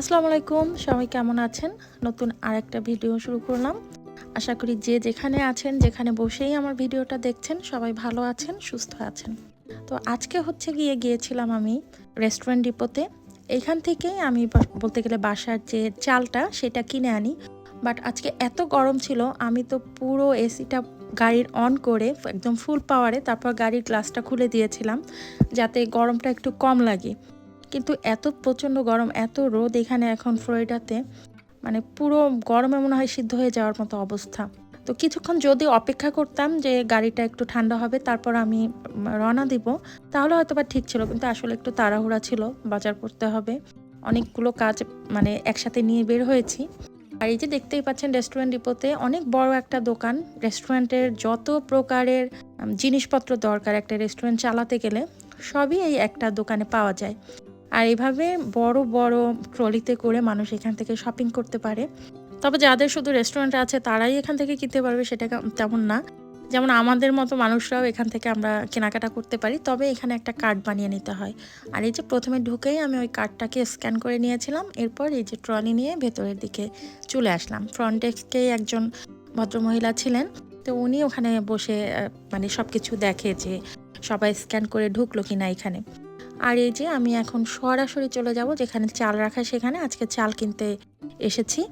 আসসালামু আলাইকুম, সবাই কেমন আছেন? নতুন আরেকটা ভিডিও শুরু করলাম। আশা করি যে যেখানে আছেন, যেখানে বসেই আমার ভিডিওটা দেখছেন, সবাই ভালো আছেন, সুস্থ আছেন। তো আজকে হচ্ছে গিয়ে গিয়েছিলাম আমি রেস্টুরেন্ট ডিপোতে। এইখান থেকেই আমি বলতে গেলে বাসার যে চালটা, সেটা কিনে আনি। বাট আজকে এত গরম ছিল, আমি তো পুরো এসিটা গাড়ির অন করে, একদম ফুল পাওয়ারে, তারপর গাড়ির গ্লাসটা খুলে দিয়েছিলাম, যাতে গরমটা একটু কম লাগে। কিন্তু এত প্রচণ্ড গরম, এত রোদ এখানে এখন ফ্লোরিডাতে মানে পুরো গরমে মনে হয় সিদ্ধ হয়ে যাওয়ার মতো অবস্থা। তো কিছুক্ষণ যদি অপেক্ষা করতাম যে গাড়িটা একটু ঠান্ডা হবে, তারপর আমি রওনা দিব, তাহলে হয়তো বা ঠিক ছিল, কিন্তু আসলে একটু তাড়াহুড়া ছিল, বাজার করতে হবে। অনেকগুলো কাজ মানে একসাথে নিয়ে বের হয়েছি। আর এই যে দেখতেই পাচ্ছেন রেস্টুরেন্ট ডিপোতে অনেক বড় একটা দোকান। রেস্টুরেন্টের যত প্রকারের জিনিসপত্র দরকার একটা রেস্টুরেন্ট চালাতে গেলে, সবই এই একটা দোকানে পাওয়া যায়। আর এভাবে বড় বড় ট্রলিতে করে মানুষ এখান থেকে শপিং করতে পারে। তবে যাদের শুধু রেস্টুরেন্ট আছে, তারাই এখান থেকে কিনতে পারবে সেটা তেমন না। যেমন আমাদের মতো মানুষরাও এখান থেকে আমরা কেনাকাটা করতে পারি, তবে এখানে একটা কার্ড বানিয়ে নিতে হয়। আর এই যে প্রথমে ঢুকেই আমি ওই কার্ডটাকে স্ক্যান করে নিয়েছিলাম, এরপর এই যে ট্রলি নিয়ে ভেতরের দিকে চলে আসলাম। ফ্রন্ট ডেস্কেই একজন ভদ্রমহিলা ছিলেন, তো উনি ওখানে বসে মানে সব কিছু দেখে যে সবাই স্ক্যান করে ঢুকলো কিনা এখানে। আর এই যে আমি এখন সরাসরি চলে যাব যেখানে চাল রাখা সেখানে। আজকে চাল কিনতে এসেছি।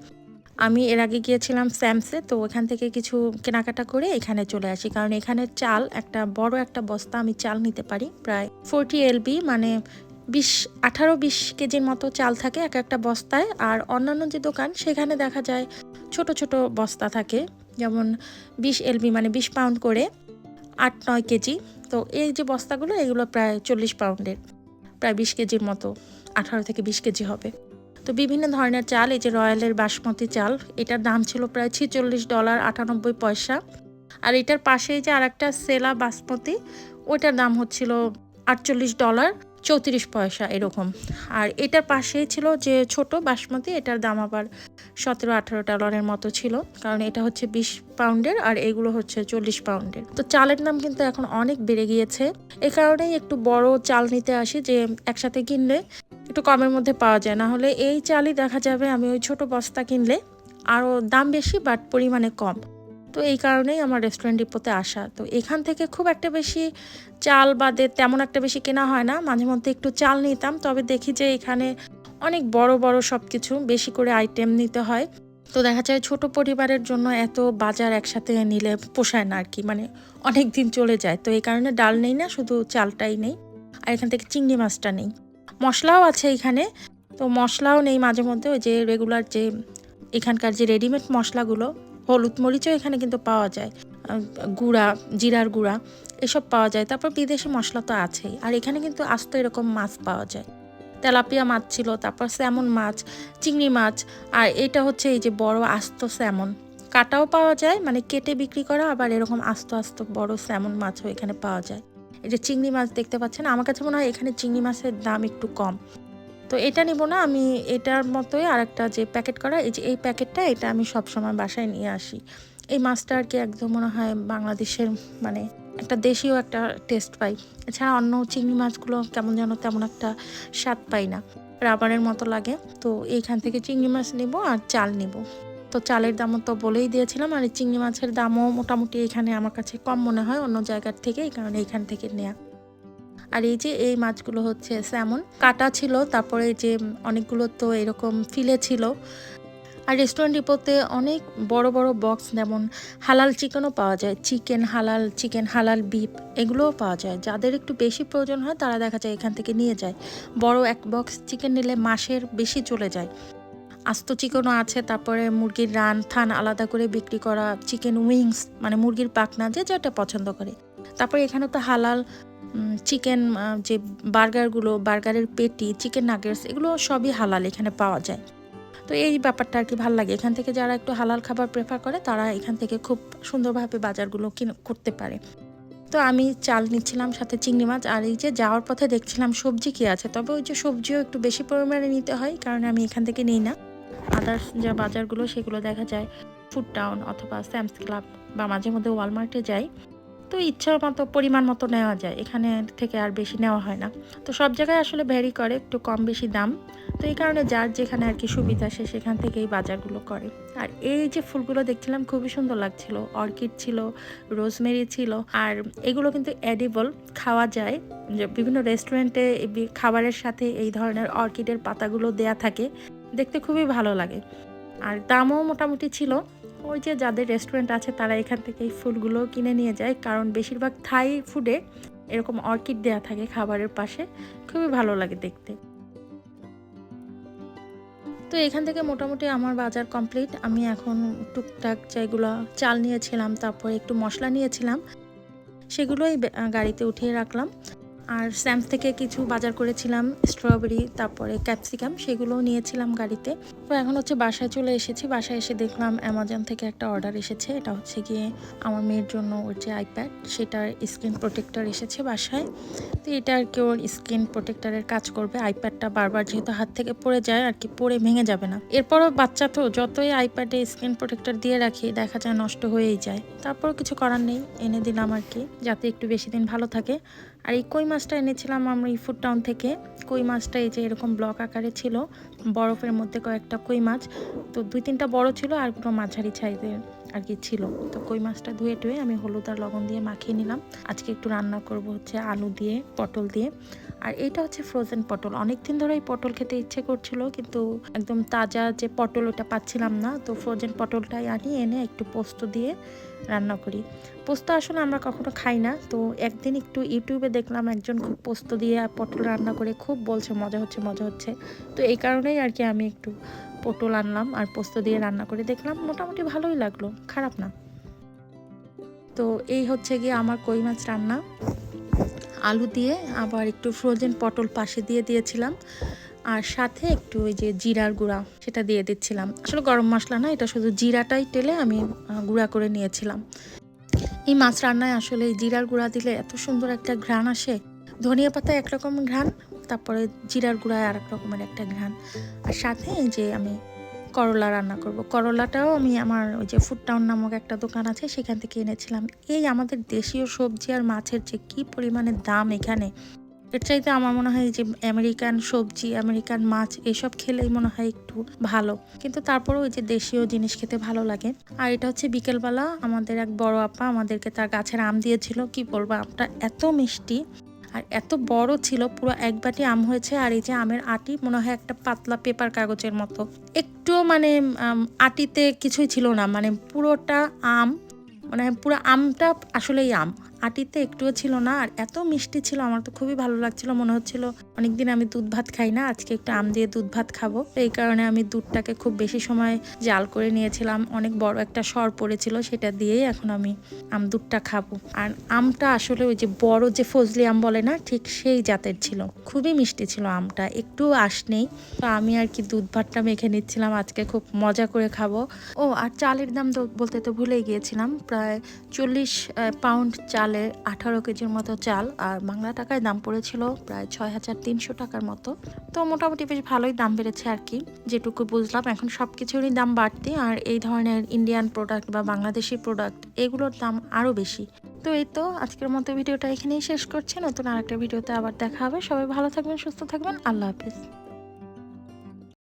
আমি এর আগে গিয়েছিলাম স্যামসে, তো ওখান থেকে কিছু কেনাকাটা করে এখানে চলে আসি। কারণ এখানে চাল, একটা বড় একটা বস্তা আমি চাল নিতে পারি। প্রায় ফোরটি এলবি মানে বিশ, আঠারো বিশ কেজির মতো চাল থাকে এক একটা বস্তায়। আর অন্যান্য যে দোকান, সেখানে দেখা যায় ছোট ছোট বস্তা থাকে। যেমন বিশ এলবি মানে বিশ পাউন্ড করে আট নয় কেজি। তো এই যে বস্তাগুলো, এগুলো প্রায় চল্লিশ পাউন্ডের প্রায় বিশ কেজির মতো, আঠারো থেকে বিশ কেজি হবে। তো বিভিন্ন ধরনের চাল, এই যে রয়্যালের বাসমতি চাল, এটার দাম ছিল প্রায় ছিচল্লিশ ডলার আটানব্বই পয়সা। আর এটার পাশে যে আর একটা সেলা বাসমতি, ওইটার দাম হচ্ছিল আটচল্লিশ ডলার চৌত্রিশ পয়সা এরকম। আর এটার পাশেই ছিল যে ছোট বাসমতি, এটার দাম আবার সতেরো আঠারো ডলারের মতো ছিল, কারণ এটা হচ্ছে বিশ পাউন্ডের আর এগুলো হচ্ছে চল্লিশ পাউন্ডের। তো চালের দাম কিন্তু এখন অনেক বেড়ে গিয়েছে। এ কারণেই একটু বড় চাল নিতে আসি যে একসাথে কিনলে একটু কমের মধ্যে পাওয়া যায়। না হলে এই চালই দেখা যাবে আমি ওই ছোট বস্তা কিনলে আরও দাম বেশি বাট পরিমাণে কম। তো এই কারণেই আমার রেস্টুরেন্ট ডিপোতে আসা। তো এখান থেকে খুব একটা বেশি চাল বাদে তেমন একটা বেশি কেনা হয় না। মাঝে মধ্যে একটু চাল নিতাম, তবে দেখি যে এখানে অনেক বড় বড় সব কিছু বেশি করে আইটেম নিতে হয়। তো দেখা যায় ছোট পরিবারের জন্য এত বাজার একসাথে নিলে পোষায় না আর কি মানে অনেক দিন চলে যায়। তো এই কারণে ডাল নেই না, শুধু চালটাই নেই। আর এখান থেকে চিংড়ি মাছটা নেই। মশলাও আছে এখানে। তো মশলাও নেই মাঝে মধ্যে, ওই যে রেগুলার যে এখানকার যে রেডিমেড মশলাগুলো, হলুদ মরিচও এখানে কিন্তু পাওয়া যায়। গুঁড়া, জিরার গুঁড়া, এসব পাওয়া যায়। তারপর বিদেশি মশলা তো আছেই। আর এখানে কিন্তু আস্ত এরকম মাছ পাওয়া যায়। তেলাপিয়া মাছ ছিল, তারপর স্যামন মাছ, চিংড়ি মাছ, আর এটা হচ্ছে এই যে বড় আস্ত স্যামন। কাটাও পাওয়া যায় মানে কেটে বিক্রি করা, আবার এরকম আস্ত আস্ত বড় স্যামন মাছও এখানে পাওয়া যায়। এই যে চিংড়ি মাছ দেখতে পাচ্ছেন, আমার কাছে মনে হয় এখানে চিংড়ি মাছের দাম একটু কম। তো এটা নিব না, আমি এটার মতোই আর একটা যে প্যাকেট করা, এই যে এই প্যাকেটটা, এটা আমি সবসময় বাসায় নিয়ে আসি। এই মাছটা আর কি একদম মনে হয় বাংলাদেশের মানে একটা দেশীয় একটা টেস্ট পাই। এছাড়া অন্য চিংড়ি মাছগুলো কেমন যেন তেমন একটা স্বাদ পাই না। রাবারের মতো লাগে। তো এইখান থেকে চিংড়ি মাছ নেব আর চাল নেব। তো চালের দামও তো বলেই দিয়েছিলাম আর চিংড়ি মাছের দামও মোটামুটি এখানে আমার কাছে কম মনে হয় অন্য জায়গার থেকে, এই কারণে এইখান থেকে নেয়া। আর এই যে এই মাছগুলো হচ্ছে স্যামন। কাটা ছিল, তারপরে যে অনেকগুলো তো এরকম ফিলে ছিল আর রেস্টুরেন্ট ডিপোতে অনেক বড় বড় বক্স যেমন হালাল চিকেনও পাওয়া যায় চিকেন হালাল চিকেন হালাল বিপ এগুলোও পাওয়া যায়। যাদের একটু বেশি প্রয়োজন হয় তারা দেখা যায় এখান থেকে নিয়ে যায়। বড় এক বক্স চিকেন নিলে মাসের বেশি চলে যায়। আস্ত চিকেনও আছে, তারপরে মুরগির রান, থান আলাদা করে বিক্রি করা চিকেন উইংস মানে মুরগির পাখনা যে যেটা পছন্দ করে। তারপরে এখানে তো হালাল চিকেন যে বার্গারগুলো বার্গারের পেটি চিকেন নাগেটস এগুলো সবই হালাল এখানে পাওয়া যায়। তো এই ব্যাপারটা আর কি ভালো লাগে। এখান থেকে যারা একটু হালাল খাবার প্রেফার করে, তারা এখান থেকে খুব সুন্দরভাবে বাজারগুলো কিন করতে পারে। তো আমি চাল নিচ্ছিলাম, সাথে চিংড়ি মাছ, আর এই যে যাওয়ার পথে দেখছিলাম সবজি কি আছে। তবে ওই যে সবজিও একটু বেশি পরিমাণে নিতে হয়, কারণ আমি এখান থেকে নিই না। আদার্স যে বাজারগুলো, সেগুলো দেখা যায় ফুড টাউন অথবা স্যামস ক্লাব বা মাঝে মধ্যে ওয়ালমার্টে যাই। তো ইচ্ছা মতো, পরিমাণ মতো নেওয়া যায়। এখানে থেকে আর বেশি নেওয়া হয় না। তো সব জায়গায় আসলে ভ্যারি করে, একটু কম বেশি দাম। তো এই কারণে যার যেখানে আর কি সুবিধা, সে সেখান থেকেই বাজারগুলো করে। আর এই যে ফুলগুলো দেখছিলাম, খুবই সুন্দর লাগছিল। অর্কিড ছিল, রোজমেরি ছিল, আর এগুলো কিন্তু এডিবল খাওয়া যায়। যে বিভিন্ন রেস্টুরেন্টে খাবারের সাথে এই ধরনের অর্কিডের পাতাগুলো দেয়া থাকে। দেখতে খুবই ভালো লাগে। আর দামও মোটামুটি ছিল। ওই যে যাদের রেস্টুরেন্ট আছে, তারা এখান থেকে এই ফুলগুলো কিনে নিয়ে যায়। কারণ বেশিরভাগ থাই ফুডে এরকম অর্কিড দেয়া থাকে খাবারের পাশে। খুবই ভালো লাগে দেখতে। তো এখান থেকে মোটামুটি আমার বাজার কমপ্লিট আমি এখন টুকটাক যেগুলো চাল নিয়েছিলাম, তারপরে একটু মশলা নিয়েছিলাম, সেগুলোই গাড়িতে উঠিয়ে রাখলাম। আর স্যামস থেকে কিছু বাজার করেছিলাম, স্ট্রবেরি, তারপরে ক্যাপসিকাম, সেগুলোও নিয়েছিলাম গাড়িতে। তো এখন হচ্ছে বাসায় চলে এসেছি। বাসায় এসে দেখলাম অ্যামাজন থেকে একটা অর্ডার এসেছে। এটা হচ্ছে গিয়ে আমার মেয়ের জন্য ওর যে আইপ্যাড সেটার স্ক্রিন প্রোটেক্টর এসেছে বাসায়। তো এটা আর কি ওর স্ক্রিন প্রোটেক্টরের কাজ করবে। আইপ্যাডটা বারবার যেহেতু হাত থেকে পড়ে যায়, আর কি পড়ে ভেঙে যাবে না। এরপরও বাচ্চা তো যতই আইপ্যাডে স্ক্রিন প্রোটেক্টর দিয়ে রাখি, দেখা যায় নষ্ট হয়েই যায়। তারপর কিছু করার নেই। এনে দিলাম আর কি, যাতে একটু বেশি দিন ভালো থাকে। আর এই কই মাছটা এনেছিলাম আমরা ইফুর টাউন থেকে। কই মাছটা এই যে এরকম ব্লক আকারে ছিল, বরফের মধ্যে কয়েকটা কই মাছ। তো দুই তিনটা বড় ছিল আর পুরো মাঝারি সাইজের আর কি ছিল। তো কই মাছটা ধুয়ে টুয়ে আমি হলুদ আর লবণ দিয়ে মাখিয়ে নিলাম। আজকে একটু রান্না করব হচ্ছে আলু দিয়ে, পটল দিয়ে। আর এটা হচ্ছে ফ্রোজেন পটল। অনেক দিন ধরে এই পটল খেতে ইচ্ছে করছিল, কিন্তু একদম তাজা যে পটল ওটা পাচ্ছিলাম না। তো ফ্রোজেন পটলটাই আনি, এনে একটু পোস্ত দিয়ে রান্না করি। পোস্ত আসলে আমরা কখনো খাই না। তো একদিন একটু ইউটিউবে দেখলাম একজন খুব পোস্ত দিয়ে পটল রান্না করে, খুব বলছে মজা হচ্ছে মজা হচ্ছে। তো এই কারণেই আর কি আমি একটু পটল আনলাম আর পোস্ত দিয়ে রান্না করে দেখলাম মোটামুটি ভালোই লাগল, খারাপ না। তো এই হচ্ছে গিয়ে আমার কই মাছ রান্না। আলু দিয়ে আবার একটু ফ্রোজেন পটল পাশে দিয়ে দিয়েছিলাম আর সাথে একটু ওই যে জিরার গুঁড়া সেটা দিয়ে দিচ্ছিলাম। আসলে গরম মশলা না, এটা শুধু জিরাটাই টেলে আমি গুঁড়া করে নিয়েছিলাম। এই মাছ রান্নায় আসলে এই জিরার গুঁড়া দিলে এত সুন্দর একটা ঘ্রাণ আসে। ধনিয়া পাতা একরকম ঘ্রাণ তারপরে জিরার গুঁড়ায় আর এক রকমের একটা ঘ্রাণ। আর সাথে যে আমি করলা রান্না করব। করলাটাও আমি আমার ওই যে ফুড টাউন নামক একটা দোকান আছে, সেখান থেকে এনেছিলাম। এই আমাদের দেশীয় সবজি আর মাছের যে কি পরিমাণে দাম এখানে, এর চাইতে আমার মনে হয় যে আমেরিকান সবজি, আমেরিকান মাছ, এসব খেলেই মনে হয় একটু ভালো। কিন্তু তারপরেও ওই যে দেশীয় জিনিস খেতে ভালো লাগে। আর এটা হচ্ছে বিকেলবেলা আমাদের এক বড় আপা আমাদেরকে তার গাছের আম দিয়েছিল। কি বলব, আমটা এত মিষ্টি। আর এত বড় ছিল, পুরো এক বাটি আম হয়েছে আর এই যে আমের আটি, মনে হয় একটা পাতলা পেপার কাগজের মতো। একটুও মানে আটিতে কিছুই ছিল না মানে পুরোটা আম মানে পুরো আমটা আসলেই আম। আটিতে একটুও ছিল না আর এত মিষ্টি ছিল, আমার তো খুবই ভালো লাগছিল, মনে হচ্ছিল অনেকদিন আমি দুধ ভাত খাই না, আজকে একটু আম দিয়ে দুধ ভাত খাব। এই কারণে আমি দুধটাকে খুব বেশি সময় জাল করে নিয়েছিলাম, অনেক বড় একটা সর পড়েছিল সেটা দিয়েই এখন আমি আম দুধটা খাব। আর আমটা আসলে ওই যে বড় যে ফজলি আম বলে না, ঠিক সেই জাতের ছিল। খুবই মিষ্টি ছিল আমটা একটু আশ নেই। তো আমি আর কি দুধ ভাতটা মেখে নিচ্ছিলাম, আজকে খুব মজা করে খাব। ও, আর চালের দাম তো বলতে তো ভুলেই গিয়েছিলাম, প্রায় চল্লিশ পাউন্ড চালে আঠারো কেজির মতো চাল আর বাংলা টাকায় দাম পড়েছিল প্রায় ছয় হাজার তিনশো টাকার মতো। তো মোটামুটি বেশ ভালোই দাম বেড়েছে আর কি। যেটুকু বুঝলাম, এখন সব কিছুরই দাম বাড়তি আর এই ধরনের ইন্ডিয়ান প্রোডাক্ট বা বাংলাদেশি প্রোডাক্ট এগুলোর দাম আরও বেশি। তো এই তো আজকের মতো ভিডিওটা এখানেই শেষ করছি। নতুন আরেকটা ভিডিওতে আবার দেখা হবে। সবাই ভালো থাকবেন, সুস্থ থাকবেন। আল্লাহ হাফিজ।